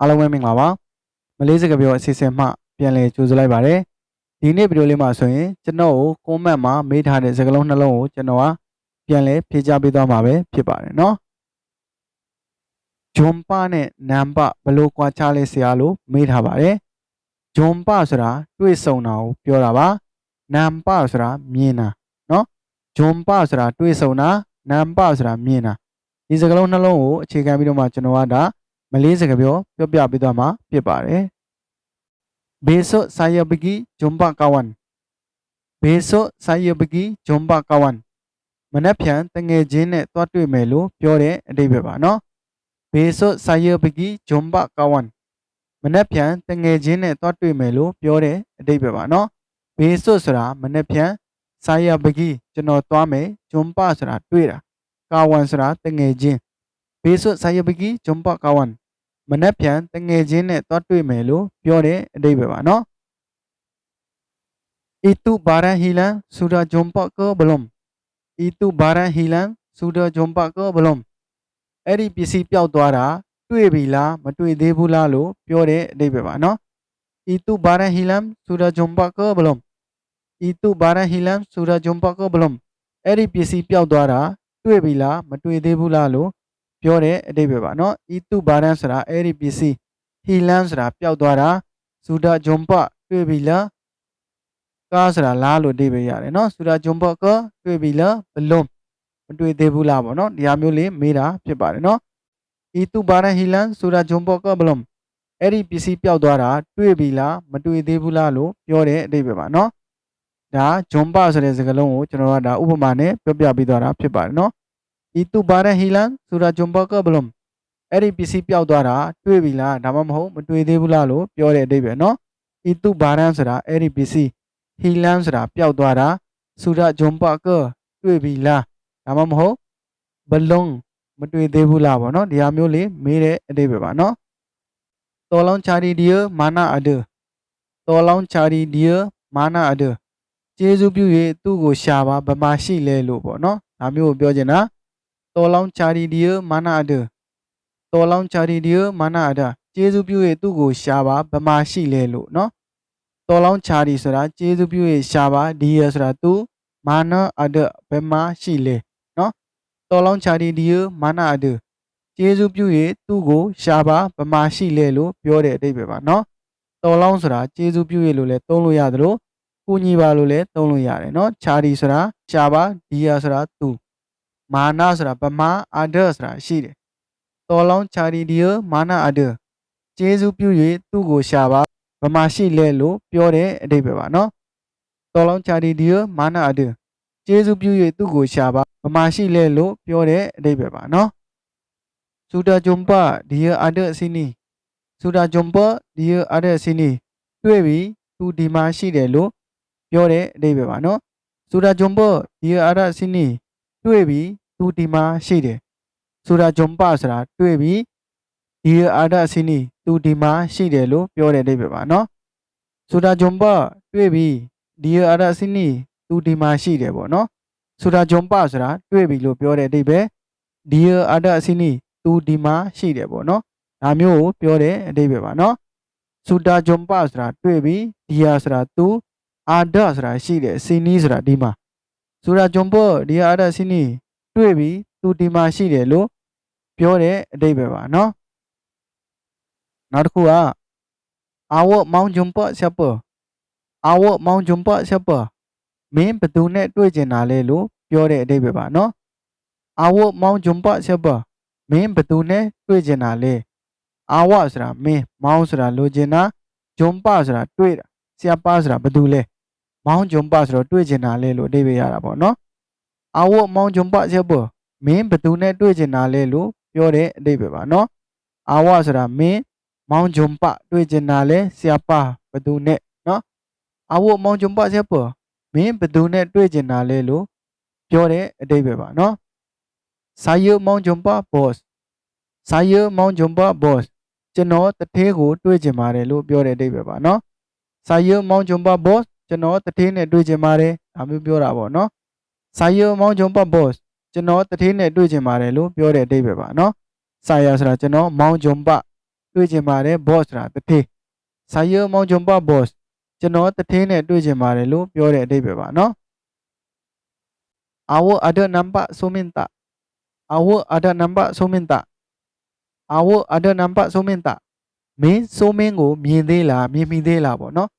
အားလုံးပဲမင်္ဂလာပါမလေးစကားပြောအစီအစဉ်မှပြန်လည်ကြိုဆိုလိုက်ပါတယ်ဒီနေ့ဗီဒီယိုလေးမှာဆိုရင်ကျွန်တော်ကိုကွန်မန့်မှာမေးထားတဲ့စကားလုံးနှလုံးကိုကျွန်တော်ကပြန်လည်ဖြေကြားပေးသွားမှာပဲဖြစ်ပါတယ်เนาะဂျွန်ပါနဲ့နမ်ပါဘယ်လို့ကွာခြားလဲဆရာလို့မေးထားပါတယ်ဂျွန်ပါဆိုတာတွေ့ဆုံတာကိုပြောတာပါနမ်ပါဆိုတာမြင်တာเนาะဂျွန်ပါဆိုတာတွေ့ဆုံတာနမ်ပါဆိုတာမြင်တာဒီစကားလုံးနှလုံးကိုအခြေခံပြီးတော့မှကျွန်တော်ကဒါ မလေးစကားပြောပြောပြပေးသွားမှာဖြစ်ပါတယ်။ Besok saya pergi jumpa kawan. Besok saya pergi jumpa kawan. မနက်ဖြန်တငယ်ချင်းနဲ့တွားတွေ့မယ်လို့ပြောတဲ့အဓိပ္ပာယ်ပါနော်။ Besok saya pergi jumpa kawan. မနက်ဖြန်တငယ်ချင်းနဲ့တွားတွေ့မယ်လို့ပြောတဲ့အဓိပ္ပာယ်ပါနော်။ Besok ဆိုတာမနက်ဖြန် saya pergi ကျွန်တော်တွားမယ် jumpa ဆိုတာတွေ့တာ kawan ဆိုတာတငယ်ချင်း Besok saya pergi jumpa kawan မနက်ဖြန်တငယ်ချင်းနဲ့တွားတွေ့မယ်လို့ပြောတဲ့အဓိပ္ပာယ်ပါနော် Itu barang hilang sudah jumpa ke belum Itu barang hilang sudah jumpa ke belum အဲ့ဒီပစ္စည်းပျောက်သွားတာတွေ့ပြီလားမတွေ့သေးဘူးလားလို့ပြောတဲ့အဓိပ္ပာယ်ပါနော် Itu barang hilang sudah jumpa ke belum Itu barang hilang sudah jumpa ke belum အဲ့ဒီပစ္စည်းပျောက်သွားတာတွေ့ပြီလားမတွေ့သေးဘူးလားလို့ ပြောတဲ့အဓိပ္ပာယ်ပါနော်ဤတုဘာရန်ဆိုတာအဲ့ဒီပစ္စည်းဟီလန်ဆိုတာပျောက်သွားတာဇူဒဂျွန်ပတွေ့ပြီလားကားဆိုတာလားလို့အဓိပ္ပာယ်ရတယ်နော်ဇူဒဂျွန်ပကတွေ့ပြီလားဘလုံးမတွေ့သေးဘူးလားပေါ့နော်ဒီဟာမျိုးလေးမေးတာဖြစ်ပါတယ်နော်ဤတုဘာရန်ဟီလန်ဇူဒဂျွန်ပကဘလုံးအဲ့ဒီပစ္စည်းပျောက်သွားတာတွေ့ပြီလားမတွေ့သေးဘူးလားလို့ပြောတဲ့အဓိပ္ပာယ်ပါနော်ဒါဂျွန်ပဆိုတဲ့စကားလုံးကိုကျွန်တော်ကဒါဥပမာနဲ့ပြောပြပေးသွားတာဖြစ်ပါတယ်နော် itu barang hilang sudah jumpa ke belum အဲ့ဒီပစ္စည်းပျောက်သွားတာတွေ့ပြီလားဒါမှမဟုတ်မတွေ့သေးဘူးလားလို့ပြောတဲ့အဓိပ္ပာယ်နော် itu barang ဆိုတာအဲ့ဒီပစ္စည်း hilang ဆိုတာပျောက်သွားတာ sudah jumpa ke တွေ့ပြီလားဒါမှမဟုတ် belum မတွေ့သေးဘူးလားပေါ့နော်ဒီဟာမျိုးလေးမေးတဲ့အဓိပ္ပာယ်ပါနော် tolong cari dia mana ada tolong cari dia mana ada ကျေးဇူးပြု၍သူ့ကိုရှာပါဘယ်မှာရှိလဲလို့ပေါ့နော်ဒါမျိုးကိုပြောချင်တာ တော်လောင်းချာရီဒီယမာနာအဒတော်လောင်းချာရီဒီယမာနာအဒကျေးဇူးပြု၍သူ့ကိုရှာပါဗမာရှိလဲလို့နော်တော်လောင်းချာရီဆိုတာကျေးဇူးပြု၍ရှာပါဒီယဆိုတာသူမာနာအဒဗမာရှိလဲနော်တော်လောင်းချာရီဒီယမာနာအဒကျေးဇူးပြု၍သူ့ကိုရှာပါဗမာရှိလဲလို့ပြောတဲ့အတိတ်ပဲပါနော်တော်လောင်းဆိုတာကျေးဇူးပြု၍လို့လဲသုံးလို့ရတယ်လို့ကိုညီပါလို့လဲသုံးလို့ရတယ်နော်ချာရီဆိုတာရှာပါဒီယာဆိုတာသူ မာနဆိုတာဗမာအာဒဆိုတာရှိတယ်တော်လောင်းချာရီဒီယမာနအာဒကျေးဇူးပြု၍သူ့ကိုရှာပါဗမာရှိလဲလို့ပြောတဲ့အဓိပ္ပာယ်ပါနော်တော်လောင်းချာရီဒီယမာနအာဒကျေးဇူးပြု၍သူ့ကိုရှာပါဗမာရှိလဲလို့ပြောတဲ့အဓိပ္ပာယ်ပါနော်စူဒါဂျွန်ပါဒီယအာဒအစီနီစူဒါဂျွန်ပါဒီယအာဒအစီနီတွေ့ပြီသူဒီမှာရှိတယ်လို့ပြောတဲ့အဓိပ္ပာယ်ပါနော်စူဒါဂျွန်ပါဒီယအာဒအစီနီ တွေ့ပြီသူဒီမှာရှိတယ်ဆိုတာဂျွန်ပဆိုတာတွေ့ပြီဒီအာဒအစင်းနီသူဒီမှာရှိတယ်လို့ပြောတဲ့အဓိပ္ပာယ်ပါနော်ဆိုတာဂျွန်ပတွေ့ပြီဒီအာဒအစင်းနီသူဒီမှာရှိတယ်ပေါ့နော်ဆိုတာဂျွန်ပဆိုတာတွေ့ပြီလို့ပြောတဲ့အဓိပ္ပာယ်ဒီအာဒအစင်းနီသူဒီမှာရှိတယ်ပေါ့နော်ဒါမျိုးကိုပြောတဲ့အဓိပ္ပာယ်ပါနော်စူတာဂျွန်ပဆိုတာတွေ့ပြီဒီယာဆိုတာသူအာဒဆိုတာရှိတယ်စင်းနီဆိုတာဒီမှာ ဆိုတာဂျွန်ပေါ်ဒီအာဒစင်းနီတွေ့ပြီသူဒီမှာရှိတယ်လို့ပြောတဲ့အဓိပ္ပာယ်ပါနော်နောက်တစ်ခုကအာဝမောင်ဂျွန်ပေါ်ဆက်ပေါ်အာဝမောင်ဂျွန်ပေါ်ဆက်ပေါ်မင်းဘသူနဲ့တွေ့ကျင်တာလဲလို့ပြောတဲ့အဓိပ္ပာယ်ပါနော်အာဝမောင်ဂျွန်ပေါ်ဆက်ပေါ်မင်းဘသူနဲ့တွေ့ကျင်တာလဲအာဝဆိုတာမင်းမောင်ဆိုတာလိုချင်တာဂျွန်ပဆိုတာတွေ့တာဆရာပါဆိုတာဘသူလဲ မောင်ဂျွန်ပဆိုတော့တွေ့ကျင်တာလဲလို့အဓိပ္ပာယ်ရတာပေါ့နော်အာဝမောင်ဂျွန်ပဆက်ပေါ်မင်းဘသူနဲ့တွေ့ကျင်တာလဲလို့ပြောတဲ့အဓိပ္ပာယ်ပါနော်အာဝဆိုတာမင်းမောင်ဂျွန်ပတွေ့ကျင်တာလဲဆရာပါဘသူနဲ့နော်အာဝမောင်ဂျွန်ပဆက်ပေါ်မင်းဘသူနဲ့တွေ့ကျင်တာလဲလို့ပြောတဲ့အဓိပ္ပာယ်ပါနော်စာယမောင်ဂျွန်ပ boss စာယမောင်ဂျွန်ပ boss ကျွန်တော်တထဲကိုတွေ့ကျင်ပါတယ်လို့ပြောတဲ့အဓိပ္ပာယ်ပါနော်စာယမောင်ဂျွန်ပ boss ကျွန်တော်တထဲနဲ့တွေ့ကျင်ပါတယ်ဒါမျိုးပြောတာပေါ့နော်စာယမောင်ဂျွန်ပ boss ကျွန်တော်တထေးနဲ့တွေ့ကျင်ပါတယ်လို့ပြောတဲ့အဓိပ္ပာယ်ပါနော်။စာရဆိုတာကျွန်တော်မောင်ဂျုံပတွေ့ချင်ပါတယ် boss ဆိုတာတထေး saya mau jumpa boss ကျွန်တော်တထေးနဲ့တွေ့ချင်ပါတယ်လို့ပြောတဲ့အဓိပ္ပာယ်ပါနော် awak ada nampak Sumin tak awak ada nampak Sumin tak awak ada nampak Sumin tak မင်းဆိုမင်းကိုမြင်သေးလားမြင်မိသေးလားပေါ့နော်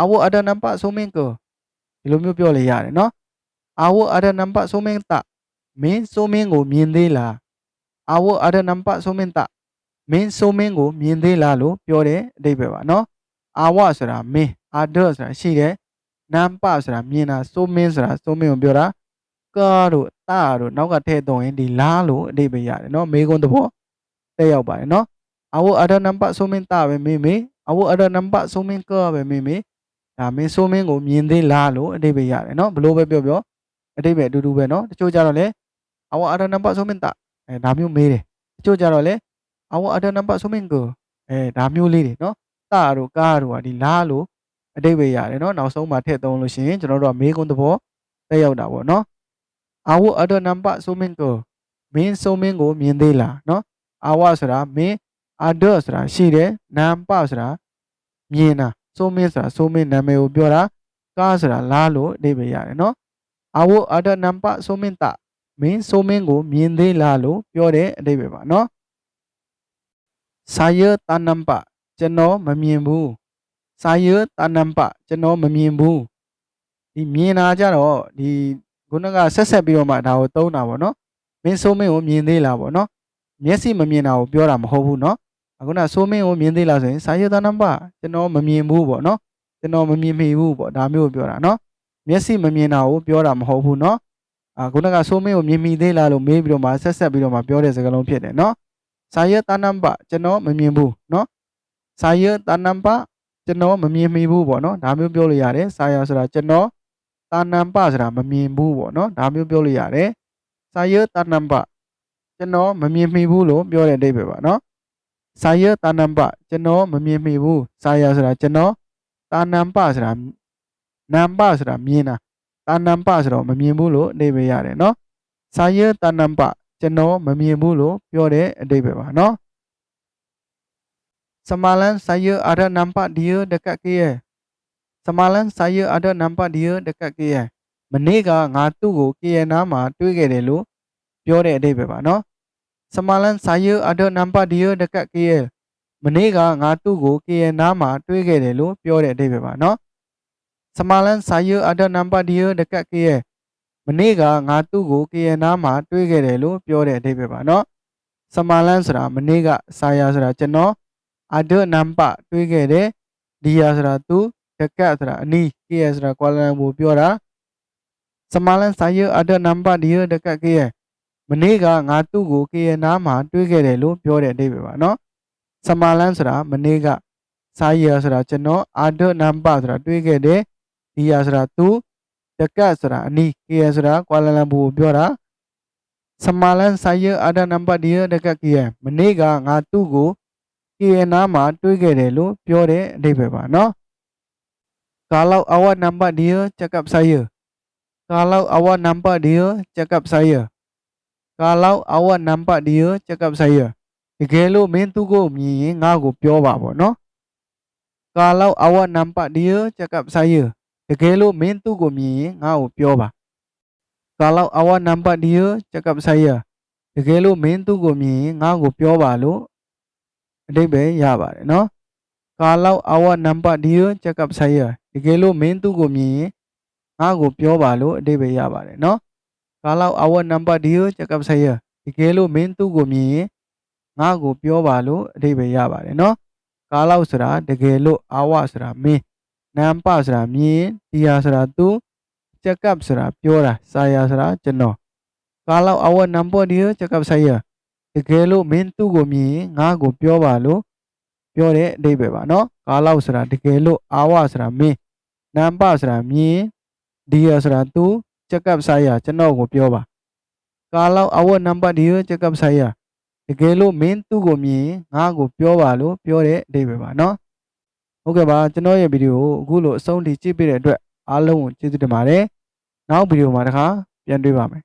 awak ada nampak Sumin ke ဒီလိုမျိုးပြောလေရတယ်နော် awak ada nampak Sumin tak မင်းဆိုမင်းကိုမြင်သေးလား awak ada nampak Sumin tak မင်းဆိုမင်းကိုမြင်သေးလားလို့ပြောတဲ့အဓိပ္ပာယ်ပါနော် awak ဆိုတာမင်း ada ဆိုတာရှိတယ် nampak ဆိုတာမြင်တာဆိုမင်းဆိုတာဆိုမင်းကိုပြောတာကာတို့တာတို့နောက်ကထည့်သွင်းရင်ဒီလားလို့အဓိပ္ပာယ်ရတယ်နော်မေကွန်းသဘောတက်ရောက်ပါတယ်နော် awak ada nampak Sumin tak ပဲမေးမေး awak ada nampak Sumin ke ပဲမေးမေး ဒါမင်းဆိုမင်းကိုမြင်သေးလားလို့အဓိပ္ပာယ်ရတယ်နော်ဘလို့ပဲပြောပြောအဓိပ္ပာယ်အတူတူပဲနော်တချို့ကြတော့လေ awak ada nampak Sumin tak အဲဒါမျိုးမေးတယ်တချို့ကြတော့လေ awak ada nampak Sumin ke အဲဒါမျိုးလေးတွေနော်တာတို့ကားတို့ကဒီလားလို့အဓိပ္ပာယ်ရတယ်နော်နောက်ဆုံးမှာထည့်သုံးလို့ရှိရင်ကျွန်တော်တို့ကမေးခွန်းသဘောတက်ရောက်တာပေါ့နော် awak ada nampak Sumin ke မင်းဆိုမင်းကိုမြင်သေးလားနော် awak ဆိုတာမင်း ada ဆိုတာရှိတယ် nampak ဆိုတာမြင်တာ ဆိုမင်းဆိုတာဆိုမင်းနာမည်ကိုပြောတာကားဆိုတာလားလို့အဓိပ္ပာယ်ရတယ်နော် awak ada nampak Sumin tak မင်းဆိုမင်းကိုမြင်သေးလားလို့ပြောတဲ့အဓိပ္ပာယ်ပါနော် saya tak nampak ကျွန်တော်မမြင်ဘူး saya tak nampak ကျွန်တော်မမြင်ဘူးဒီမြင်တာကြတော့ဒီခုနကဆက်ဆက်ပြီးတော့မှဒါကိုသုံးတာပေါ့နော်မင်းဆိုမင်းကိုမြင်သေးလားပေါ့နော်မျက်စိမမြင်တာကိုပြောတာမဟုတ်ဘူးနော် အခုနဆိုးမင်းကိုမြင်သေးလားဆိုရင်စာရွက်သားနံပါတ်ကျွန်တော်မမြင်ဘူးပေါ့နော်ကျွန်တော်မမြင်မိဘူးပေါ့ဒါမျိုးကိုပြောတာနော်မျက်စိမမြင်တာကိုပြောတာမဟုတ်ဘူးနော်အခုနကဆိုးမင်းကိုမြင်မိသေးလားလို့မေးပြီးတော့မှဆက်ဆက်ပြီးတော့မှပြောတဲ့စကားလုံးဖြစ်တယ်နော်စာရွက်သားနံပါတ်ကျွန်တော်မမြင်ဘူးနော်စာရွက်သားနံပါတ်ကျွန်တော်မမြင်မိဘူးပေါ့နော်ဒါမျိုးပြောလို့ရတယ်စာရွက်ဆိုတာကျွန်တော်တာနံပါတ်ဆိုတာမမြင်ဘူးပေါ့နော်ဒါမျိုးပြောလို့ရတယ်စာရွက်တာနံပါတ်ကျွန်တော်မမြင်မိဘူးလို့ပြောတဲ့အဓိပ္ပာယ်ပါနော် ဇာယတာနံပကျွန်တော်မမြင်မိဘူးဇာယဆိုတာကျွန်တော်တာနံပဆိုတာနံပဆိုတာမြင်တာတာနံပဆိုတော့မမြင်ဘူးလို့အဓိပ္ပာယ်ရတယ်နော်ဇာယတာနံပကျွန်တော်မမြင်ဘူးလို့ပြောတဲ့အဓိပ္ပာယ်ပါနော်စမာလန်ဇာယအာဒနံပဒီယဒကကေယစမာလန်ဇာယအာဒနံပဒီယဒကကေယမနေ့ကငါသူ့ကိုကေယနာမှာတွေ့ခဲ့တယ်လို့ပြောတဲ့အဓိပ္ပာယ်ပါနော် Semalam saya ada nampak dia dekat KL. Menega ngatu go KL nama tui ke de lu pio de de beba no. Semalam saya ada nampak dia dekat KL. Menega ngatu go KL nama tui ke de lu pio de de beba no. Semalam sura menega saya sura ceno ada nampak tui ke de dia sura tu dekat sura ni KL sura Kuala Lumpur pio Semalam saya ada nampak dia dekat KL. မနေ့ကငါသူ့ကို KNA မှာတွေ့ခဲ့တယ်လို့ပြောတဲ့အတိတ်ပဲပါเนาะစမာလန်းဆိုတာမနေ့ကစာရီယာဆိုတာကျွန်တော်အာဒတ်နမ်ပါဆိုတာတွေ့ခဲ့တယ်ဒီယာဆိုတာသူတကတ်ဆိုတာအနီး KN ဆိုတာကွာလာလမ်ပူကိုပြောတာစမာလန်းစာရီယာအာဒတ်နမ်ပါဒီယာတကတ် KN မနေ့ကငါသူ့ကို KNA မှာတွေ့ခဲ့တယ်လို့ပြောတဲ့အတိတ်ပဲပါเนาะကာလောက်အဝတ်နမ်ပါဒီယာချက်ကပ်စာရီယာကာလောက်အဝတ်နမ်ပါဒီယာချက်ကပ်စာရီယာ kalau awak nampak dia cakap saya တကယ်လို့မင်းသူ့ကိုမြင်ရင်ငါ့ကိုပြောပါပေါ့နော် kalau awak nampak dia cakap saya တကယ်လို့မင်းသူ့ကိုမြင်ရင်ငါ့ကိုပြောပါ kalau awak nampak dia cakap saya တကယ်လို့မင်းသူ့ကိုမြင်ရင်ငါ့ကိုပြောပါလို့အဓိပ္ပာယ်ရပါတယ်နော် kalau awak nampak dia cakap saya တကယ်လို့မင်းသူ့ကိုမြင်ရင်ငါ့ကိုပြောပါလို့အဓိပ္ပာယ်ရပါတယ်နော် kalau awak nampak dia cakap saya တကယ်လို့မင်းသူ့ကိုမြင်ရင်ငါ့ကိုပြောပါလို့အဓိပ္ပာယ်ရပါတယ်နော် kalau ဆိုတာတကယ်လို့ awak ဆိုတာမင်း nampak ဆိုတာမြင် dia ဆိုတာသူ cakap ဆိုတာပြောတာ saya ဆိုတာကျွန်တော် kalau awak nampak dia cakap saya တကယ်လို့မင်းသူ့ကိုမြင်ရင်ငါ့ကိုပြောပါလို့ပြောတဲ့အဓိပ္ပာယ်ပါနော် kalau ဆိုတာတကယ်လို့ awak ဆိုတာမင်း nampak ဆိုတာမြင် dia ဆိုတာသူ cakap saya ကျွန်တော်ကိုပြောပါ kalau awak nampak dia cakap saya တကယ်လို့မင်းသူ့ကိုမြင်ရင်ငါ့ကိုပြောပါလို့ပြောတဲ့အဓိပ္ပာယ်ပါနော်ဟုတ်ကဲ့ပါကျွန်တော်ရဲ့ဗီဒီယိုကိုအခုလိုအဆုံးထိကြည့်ပေးတဲ့အတွက်အားလုံးကိုကျေးဇူးတင်ပါတယ်နောက်ဗီဒီယိုမှာတခါပြန်တွေ့ပါမယ်